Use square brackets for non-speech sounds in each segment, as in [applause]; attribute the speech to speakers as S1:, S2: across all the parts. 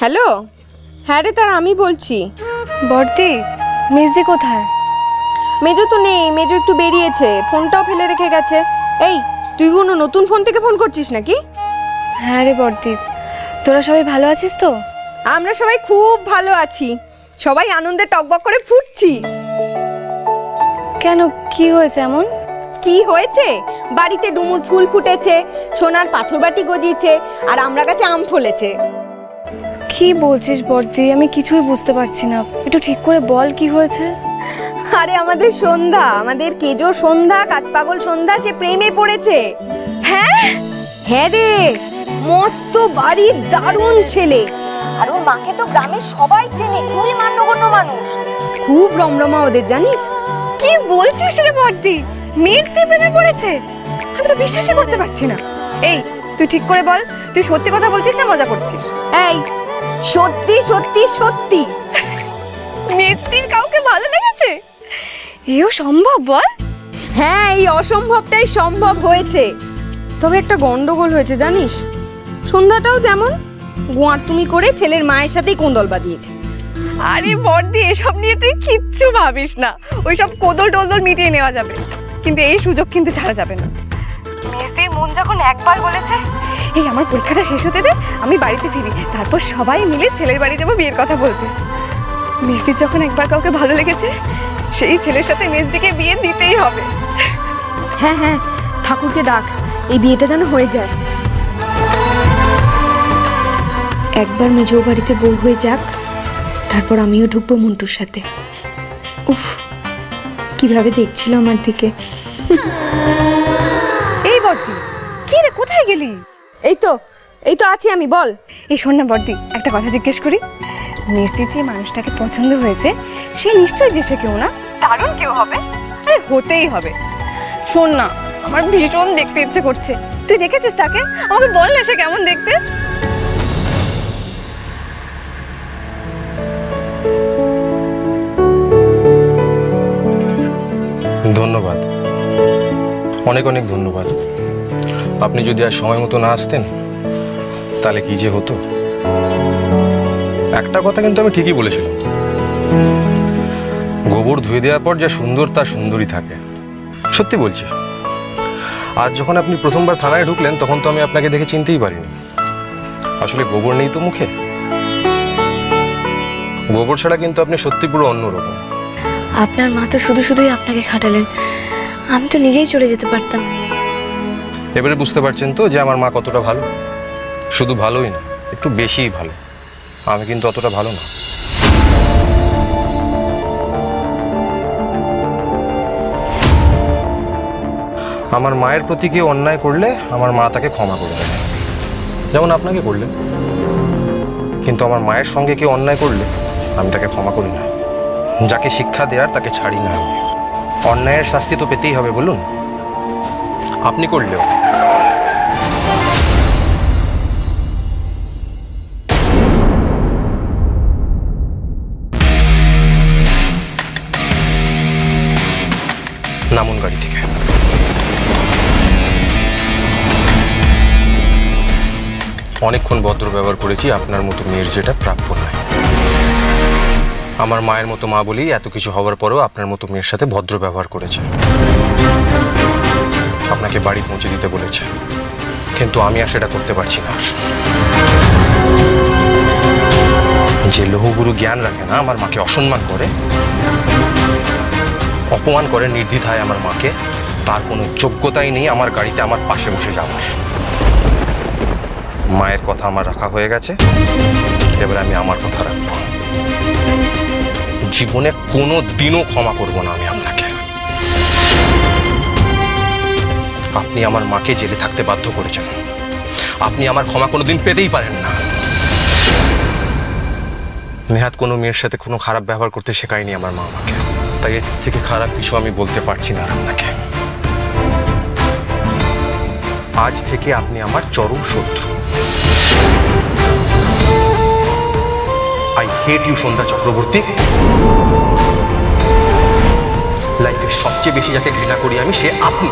S1: Hello? হ্যাঁ রে তার আমি বলছি।
S2: বর্দি মেজদি কোথায়?
S1: মেজো তো নেই মেজো একটু বেরিয়েছে। ফোনটাও ফেলে রেখে গেছে। এই তুই কোনো নতুন ফোন থেকে ফোন করছিস নাকি?
S2: হ্যাঁ রে বর্দি তোরা সবাই ভালো আছিস তো?
S1: আমরা সবাই খুব ভালো আছি। সবাই আনন্দে টকবক করে ফুটছি।
S2: কেন কি হয়েছে এমন?
S1: কি হয়েছে? বাড়িতে ডুমুর ফুল ফুটেছে সোনার পাথর বাটি গজিয়েছে আর আমরা কাছে আম ফলেছে।
S2: কি বলছিস বর্দি? আমি কিছুই বুঝতে পারছি না। একটু ঠিক করে বল কি হয়েছে?
S1: আরে আমাদের সন্ধ্যা আমাদের কেজো সন্ধ্যা কাজপাগল সন্ধ্যা সে প্রেমে পড়েছে। হ্যাঁ? হ্যাঁ রে মস্ত বাড়ির দারুণ ছেলে। আর ওর মাকে তো গ্রামের সবাই চেনে খুবই মান্যগণ্য মানুষ। খুব রমরমা ওদের জানিস?
S2: কি বলছিস রে বর্দি? মেজদি প্রেমে পড়েছে। আমি তো বিশ্বাসই করতে পারছি না। এই তুই ঠিক করে বল তুই সত্যি কথা বলছিস না মজা করছিস?
S1: এই সত্যি সত্যি সত্যি।
S2: মেজদির কাউকে ভালো লেগেছে? এও সম্ভব বল।
S1: হ্যাঁ এই অসম্ভবটাই সম্ভব হয়েছে। তবে একটা গন্ডগোল হয়েছে জানিস? সন্ধ্যাটাও যেমন গোয়ার তুমি করে ছেলের মায়ের সাথেই কোন্দল বাঁধিয়েছে।
S2: আরে বর্দি এসব নিয়ে তুই কিচ্ছু ভাবিস না। ওইসব কোদল টোদল মিটিয়ে নেওয়া যাবে। কিন্তু এই সুযোগ কিন্তু ছাড়া যাবে না। যখন একবার বলেছে এই আমার পরীক্ষাটা শেষ হতে দে আমি বাড়িতে ফিরি। তারপর সবাই মিলে ছেলের বাড়ি যাব বিয়ের কথা বলতে। মেজদির যখন একবার কাউকে ভালো লেগেছে সেই ছেলের সাথে মেজদিকে বিয়ে দিতেই হবে।
S1: হ্যাঁ হ্যাঁ ঠাকুরকে ডাক এই বিয়েটা যেন হয়ে যায়। একবার মেজো বাড়িতে বউ হয়ে যাক তারপর আমিও ঢুকবো মন্টুর সাথে। উফ কীভাবে দেখছিল আমার দিকে। [laughs]
S2: এই রে কোথায় গেলি?
S1: এই তো এই তো আছি আমি বল।
S2: এই শোন না বর্দি একটা কথা জিজ্ঞেস করি। মেজদির যে মানুষটাকে পছন্দ হয়েছে সে নিশ্চয়ই যে সে কেউ না? দারুণ কেউ হবে? আরে হতেই হবে। শোন না আমার ভীষণ দেখতে ইচ্ছে করছে। তুই দেখেছিস তাকে? আমাকে বল না সে কেমন দেখতে?
S3: ধন্যবাদ। অনেক অনেক ধন্যবাদ। আপনি যদি আর সময় মতো না আসতেন, তাহলে কি যে হতো? একটা কথা কিন্তু আমি ঠিকই বলেছিলাম। গোবর ধুয়ে দেওয়ার পর যা সুন্দর তা সুন্দরই থাকে। সত্যি বলছি। আজ যখন আপনি প্রথমবার থানায় ঢুকলেন, তখন তো আমি আপনাকে দেখে চিনতেই পারিনি। আসলে গোবর নেই তো মুখে। গোবর ছাড়া কিন্তু আপনি সত্যি পুরো অন্যরকম
S4: আপনার মা তো শুধু শুধুই আপনাকে খাটালেন। আমি তো নিজেই চলে যেতে পারতাম।
S3: এবারে বুঝতে পারছেন তো যে আমার মা কতটা ভালো? শুধু ভালোই না, একটু বেশিই ভালো। আমি কিন্তু অতটা ভালো না। আমার মায়ের প্রতি কেউ অন্যায় করলে আমার মা তাকে ক্ষমা করে দেয় যেমন আপনাকে করলেন কিন্তু আমার মায়ের সঙ্গে কেউ অন্যায় করলে আমি তাকে ক্ষমা করি না। যাকে শিক্ষা দেওয়ার তাকে ছাড়ি না আমি। অন্যায়ের শাস্তি তো পেতেই হবে, বলুন। আপনি করলেও। নামুন গাড়ি থেকে। অনেকক্ষণ ভদ্র ব্যবহার করেছি, আপনার মতো মেয়ের যেটা প্রাপ্য নয়। আমার মায়ের মতো মা বলেই এত কিছু হওয়ার পরেও আপনার মতো মেয়ের সাথে ভদ্র ব্যবহার করেছে। আপনাকে বাড়ি পৌঁছে দিতে বলেছে। কিন্তু আমি আর সেটা করতে পারছি না। যে লৌহগুরু জ্ঞান রাখে না, আমার মাকে অসম্মান করে, অপমান করে নির্দ্বিধায় আমার মাকে, তার কোনো যোগ্যতাই নেই আমার গাড়িতে আমার পাশে বসে যাওয়ার। মায়ের কথা আমার রাখা হয়ে গেছে। এবার আমি আমার কথা রাখব। জীবনে কোনো দিনও ক্ষমা করব না আমি আপনাকে। আপনি আমার মাকে জেলে থাকতে বাধ্য করেছেন। আপনি আমার ক্ষমা কোনোদিন পেতেই পারেন না। নেহাত কোনো মেয়ের সাথে কোনো খারাপ ব্যবহার করতে শেখায়নি আমার মা আমাকে। তাই এর থেকে খারাপ কিছু আমি বলতে পারছি না আপনাকে আজ থেকে আপনি আমার চরম শত্রু। I hate you Sandhya Chakraborty. লাইফে সবচেয়ে বেশি যাকে ঘৃণা করি আমি, সে আপনি।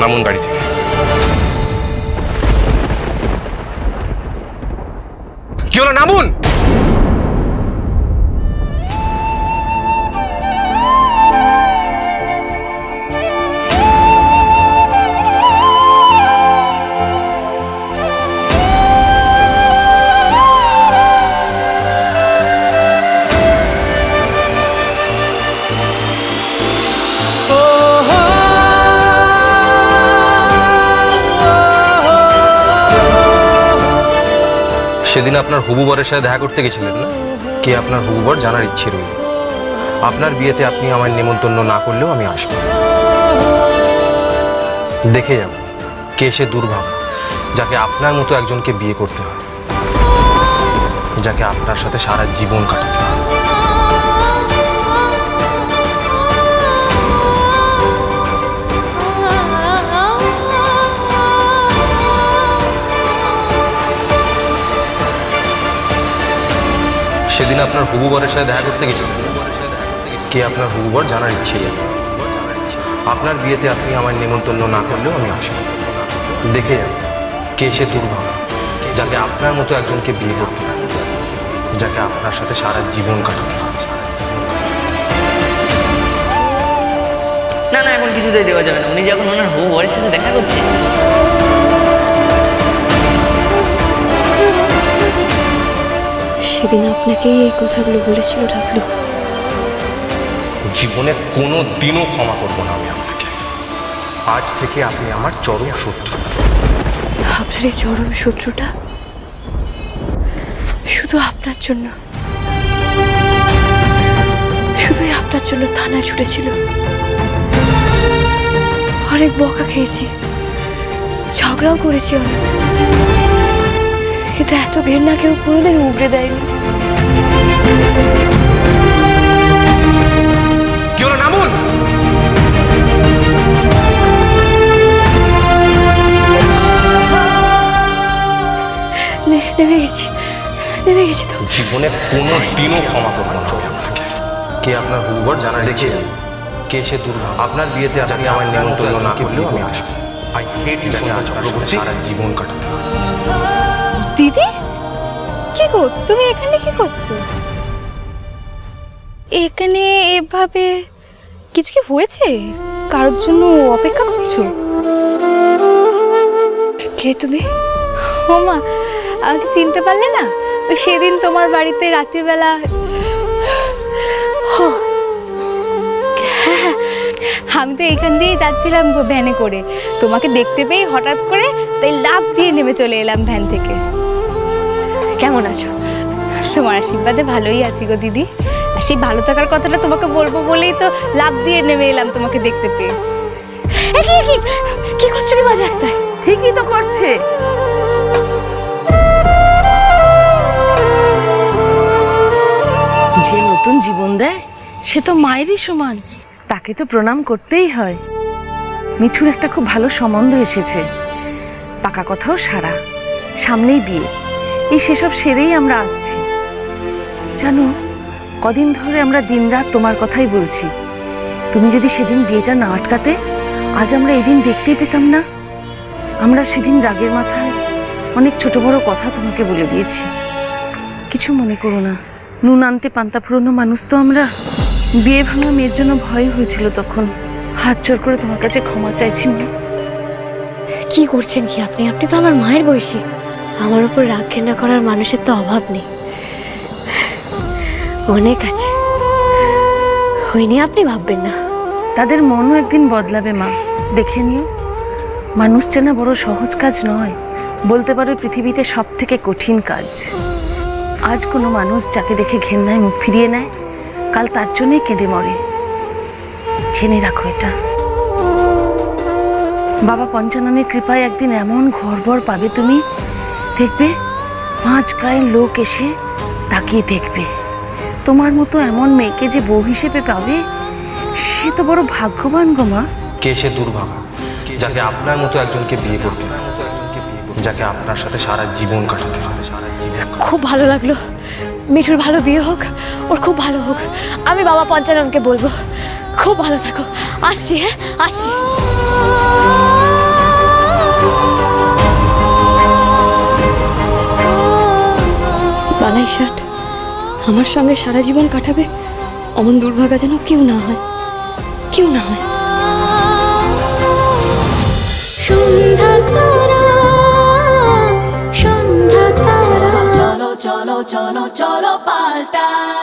S3: নামুন গাড়ি থেকে। কি হলো নামুন সেদিন আপনার হুবুবরের সাথে দেখা করতে গেছিলেন না? কে আপনার হবু বর জানার ইচ্ছে রইল। আপনার বিয়েতে আপনি আমার নেমন্তন্ন না করলেও আমি আসব। দেখে যাব কে সে দুর্ভাগ যাকে আপনার মতো একজনকে বিয়ে করতে হয়, যাকে আপনার সাথে সারা জীবন কাটাতে হয়। সেদিন আপনার হবু বরের সাথে দেখা করতে গেছিলেন কে আপনার হবু বর জানার ইচ্ছে আপনার বিয়েতে আপনি আমার নেমন্তন্ন না করলেও আমি আসব। দেখে যাব কে সে দুর্ভাগ যাকে আপনার মতো একজনকে বিয়ে করতে যাকে আপনার সাথে সারা জীবন কাটাতে
S5: না না, এখন কিছুতেই দেওয়া যাবে না। উনি যখন ওনার হবু বরের সাথে দেখা করছে
S4: সেদিন আপনাকেই এই কথাগুলো বলেছিল ডাবলু।
S3: জীবনে কোনো দিনও ক্ষমা করব না আমি আপনাকে। আজ থেকে আপনি আমার চরম শত্রু।
S4: আপনার এই চরম শত্রুটা শুধু আপনার জন্য। শুধুই আপনার জন্য থানায় ছুটেছিল। অনেক বকা খেয়েছি। ঝগড়াও করেছি অনেক। কিন্তু এত ঘেন্না কেউ কোনোদিন উগড়ে দেয়নি। নেমে গেছি নেমে গেছি তো।
S3: জীবনে কোনো দিনও ক্ষমা করব না। কে আপনার হুবর জানা দেখে কে সে দুর্ভাগ আপনার বিয়েতে যাকে আমার নিমন্ত্রণ না করলেও আমি আসব। আই হেট যাকে আজ প্রভৃতি সারা জীবন কাটাতে।
S2: দিদি? কি গো তুমি এখানে কি করছ? এখানে এভাবে কিছু কি হয়েছে? কারোর জন্য অপেক্ষা করছ?
S4: কে তুমি?
S6: ওমা আমাকে চিনতে পারলে না? ওই সেদিন তোমার বাড়িতে রাত্রিবেলা হ্যাঁ, আমি তো এইখান দিয়েই যাচ্ছিলাম ভ্যানে করে। তোমাকে দেখতে পেয়ে হঠাৎ করে তাই লাভ দিয়ে নেমে চলে এলাম ভ্যান থেকে।
S4: কেমন আছো?
S6: তোমার আশীর্বাদে ভালোই আছি গো দিদি। আর সেই ভালো থাকার কথাটা তোমাকে বলব বলেই তো লাভ দিয়ে নেমে এলাম তোমাকে দেখতে পেয়ে।
S4: কি কি? কি করছ কি মাঝ রাস্তায়?
S7: ঠিকই তো করছে। যে নতুন জীবন দেয় সে তো মায়েরই সমান। তাকে তো প্রণাম করতেই হয়। মিঠুর একটা খুব ভালো সম্বন্ধ এসেছে। পাকা কথাও সারা। সামনেই বিয়ে। এই সেসব সেরেই আমরা আসছি। জানো, কদিন ধরে আমরা দিনরাত তোমার কথাই বলছি। তুমি যদি সেদিন বিয়েটা না আটকাতে, আজ আমরা এদিন দেখতেই পেতাম না। আমরা সেদিন রাগের মাথায় অনেক ছোট বড় কথা তোমাকে বলে দিয়েছি। কিছু মনে করো না। নুন আনতে পান্তা পুরনো মানুষ তো আমরা। বিয়ে ভাঙা মেয়ের জন্য ভয় হয়েছিল তখন। হাত জোর করে তোমার কাছে ক্ষমা চাইছি মা।
S4: কি করছেন কি আপনি? আপনি তো আমার মায়ের বয়সী। আমার উপর রাগ ঘেন্না করার মানুষের তো অভাব নেই। অনেক আছে। হয়নি আপনি ভাববেন না।
S7: তাদের মনও একদিন বদলাবে, মা। দেখে নিও। মানুষ চেনা বড় সহজ কাজ নয়। বলতে পারো পৃথিবীতে সব থেকে কঠিন কাজ। আজ কোনো মানুষ যাকে দেখে ঘেন্নায় মুখ ফিরিয়ে নেয়, কাল তার জন্যই কেঁদে মরে। জেনে রাখো এটা। বাবা পঞ্চাননের কৃপায় একদিন এমন ঘরবর পাবে তুমি দেখবে? পাঁচ গায়ের লোক এসে তাকিয়ে দেখবে। তোমার মতো এমন মেয়েকে যে বউ হিসেবে পাবে সে তো বড় ভাগ্যবান গো মা।
S3: কে সে দুর্ভাগ যাকে আপনার মতো একজনকে বিয়ে করতে হয় যাকে আপনার সাথে সারা জীবন কাটাতে সারা জীবন
S4: খুব ভালো লাগল। মিঠুর ভালো বিয়ে হোক ওর খুব ভালো হোক। আমি বাবা পঞ্চাননকে বলব খুব ভালো থাকো। আসছি হ্যাঁ? আসছি। নিশাট আমার সঙ্গে সারা জীবন কাটাবে অমন দুর্ভাগা যেন কেউ না হয়। কেউ না হয়।
S8: সন্ধ্যা তারা সন্ধ্যা তারা।
S9: চলো চলো চলো চলো পাল্টাই